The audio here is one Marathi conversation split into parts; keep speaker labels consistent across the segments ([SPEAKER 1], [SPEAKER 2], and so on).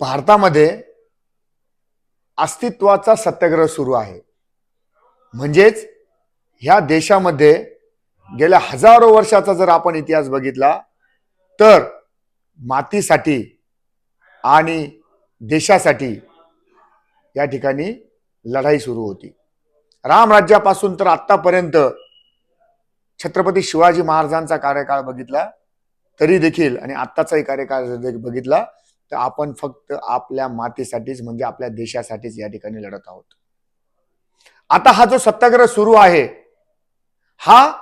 [SPEAKER 1] भारतामध्ये अस्तित्वाचा सत्याग्रह सुरू आहे. म्हणजेच ह्या देशामध्ये गेल्या हजारो वर्षाचा जर आपण इतिहास बघितला तर मातीसाठी आणि देशासाठी या ठिकाणी लढाई सुरू होती. रामराज्यापासून तर आत्तापर्यंत छत्रपती शिवाजी महाराजांचा कार्यकाळ बघितला तरी देखील आणि आत्ताचाही कार्यकाळ बघितला तर आपण फक्त आपल्या मातीसाठीच म्हणजे आपल्या देशासाठीच या ठिकाणी लढत आहोत. आता हा जो सत्याग्रह सुरू आहे हा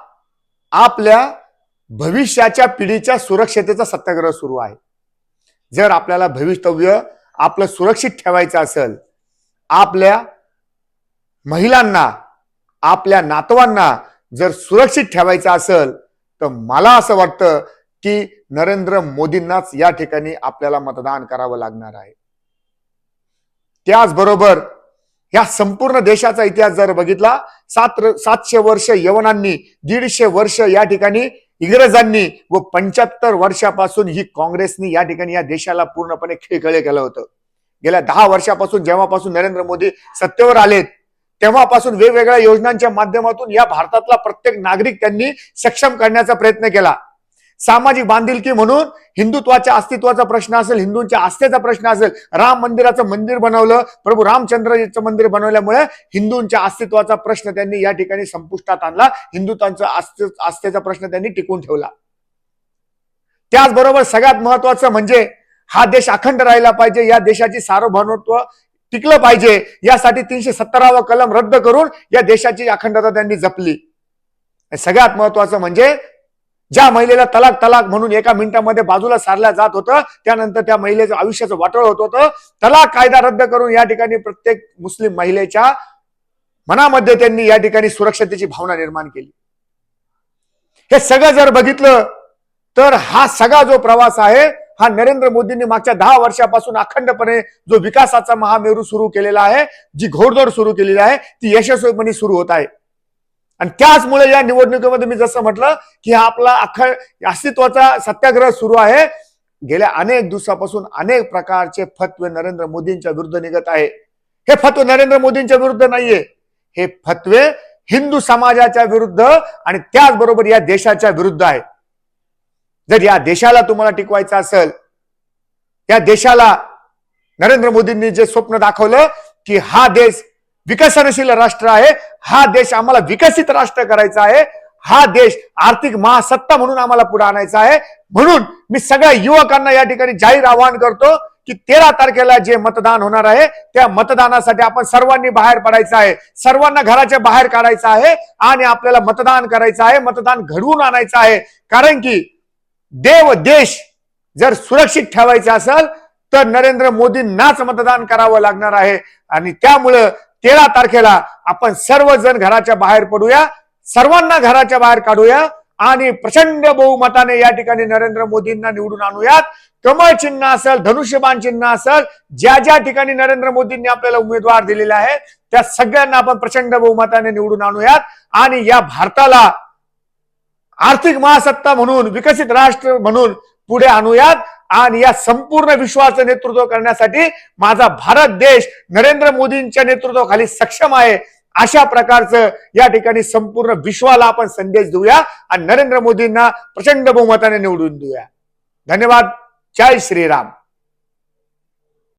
[SPEAKER 1] आपल्या भविष्याच्या पिढीच्या सुरक्षतेचा सत्याग्रह सुरू आहे. जर आपल्याला भवितव्य आपलं सुरक्षित ठेवायचं असेल आपल्या महिलांना आपल्या नातवांना जर सुरक्षित ठेवायचं असेल तर मला असं वाटतं की नरेंद्र मोदींनाच या ठिकाणी आपल्याला मतदान करावं लागणार आहे. त्याचबरोबर या संपूर्ण देशाचा इतिहास जर बघितला सात सातशे वर्ष यवनांनी दीडशे वर्ष या ठिकाणी इंग्रजांनी व पंच्याहत्तर वर्षापासून ही काँग्रेसनी या ठिकाणी या देशाला पूर्णपणे खिळखळे केलं होतं. गेल्या दहा वर्षापासून जेव्हापासून नरेंद्र मोदी सत्तेवर आलेत तेव्हापासून वेगवेगळ्या योजनांच्या माध्यमातून या भारतातला प्रत्येक नागरिक त्यांनी सक्षम करण्याचा प्रयत्न केला. सामाजिक बांधिलकी म्हणून हिंदुत्वाच्या अस्तित्वाचा प्रश्न असेल हिंदूंच्या आस्थेचा प्रश्न असेल राम मंदिराचं मंदिर बनवलं प्रभू रामचंद्रजीचं मंदिर बनवल्यामुळे हिंदूंच्या अस्तित्वाचा प्रश्न त्यांनी या ठिकाणी संपुष्टात आणला हिंदुत्वाचा आस्थे आस्थेचा प्रश्न त्यांनी टिकून ठेवला. त्याचबरोबर सगळ्यात महत्वाचं म्हणजे हा देश अखंड राहिला पाहिजे या देशाची सार्वभौमत्व टिकलं पाहिजे यासाठी तीनशे सत्तरावा कलम रद्द करून या देशाची अखंडता त्यांनी जपली. सगळ्यात महत्वाचं म्हणजे ज्या महिलेला तलाक तलाक म्हणून एका मिनिटामध्ये बाजूला सारल्या जात होतं त्यानंतर त्या महिलेचं आयुष्याचं वाटळ होत होतं. तलाक कायदा रद्द करून या ठिकाणी प्रत्येक मुस्लिम महिलेच्या मनामध्ये त्यांनी या ठिकाणी सुरक्षतेची भावना निर्माण केली. हे सगळं जर बघितलं तर हा सगळा जो प्रवास आहे हा नरेंद्र मोदींनी मागच्या दहा वर्षापासून अखंडपणे जो विकासाचा महामेरू सुरू केलेला आहे जी घोडदौड सुरू केलेली आहे ती यशस्वीपणे सुरू होत आहे. आणि त्याचमुळे या निवडणुकीमध्ये मी जसं म्हटलं की हा आपला अखंड अस्तित्वाचा सत्याग्रह सुरू आहे. गेल्या अनेक दिवसापासून अनेक प्रकारचे फतवे नरेंद्र मोदींच्या विरुद्ध निघत आहे. हे फतवे नरेंद्र मोदींच्या विरुद्ध नाहीये. हे फतवे हिंदू समाजाच्या विरुद्ध आणि त्याचबरोबर या देशाच्या विरुद्ध आहे. जर या देशाला तुम्हाला टिकवायचं असेल या देशाला नरेंद्र मोदींनी जे स्वप्न दाखवलं की हा देश विकसनशील राष्ट्र आहे. हा देश आम्हाला विकसित राष्ट्र करायचा आहे. हा देश आर्थिक महासत्ता म्हणून आम्हाला पुढे आणायचा आहे. म्हणून मी सगळ्या युवकांना या ठिकाणी जाहीर आवाहन करतो की तेरा तारखेला जे मतदान होणार आहे त्या मतदानासाठी आपण सर्वांनी बाहेर पडायचं आहे. सर्वांना घराच्या बाहेर काढायचं आहे आणि आपल्याला मतदान करायचं आहे मतदान घडवून आणायचं आहे. कारण की देव देश जर सुरक्षित ठेवायचा असेल तर नरेंद्र मोदींनाच मतदान करावं लागणार आहे. आणि त्यामुळं तेरा तारखेला आपण सर्वजण घराच्या बाहेर पडूया. सर्वांना घराच्या बाहेर काढूया आणि प्रचंड बहुमताने या ठिकाणी नरेंद्र मोदींना निवडून आणूयात. कमळ चिन्ह असेल धनुष्यबाण चिन्ह असेल ज्या ज्या ठिकाणी नरेंद्र मोदींनी आपल्याला उमेदवार दिलेले आहे त्या सगळ्यांना आपण प्रचंड बहुमताने निवडून आणूयात. आणि या भारताला आर्थिक महासत्ता म्हणून विकसित राष्ट्र म्हणून पुढे आणूयात. आणि या संपूर्ण विश्वाचं नेतृत्व करण्यासाठी माझा भारत देश नरेंद्र मोदींच्या नेतृत्वाखाली सक्षम आहे. अशा प्रकारचं या ठिकाणी संपूर्ण विश्वाला आपण संदेश देऊया आणि नरेंद्र मोदींना प्रचंड बहुमताने निवडून देऊया. धन्यवाद. जय श्रीराम.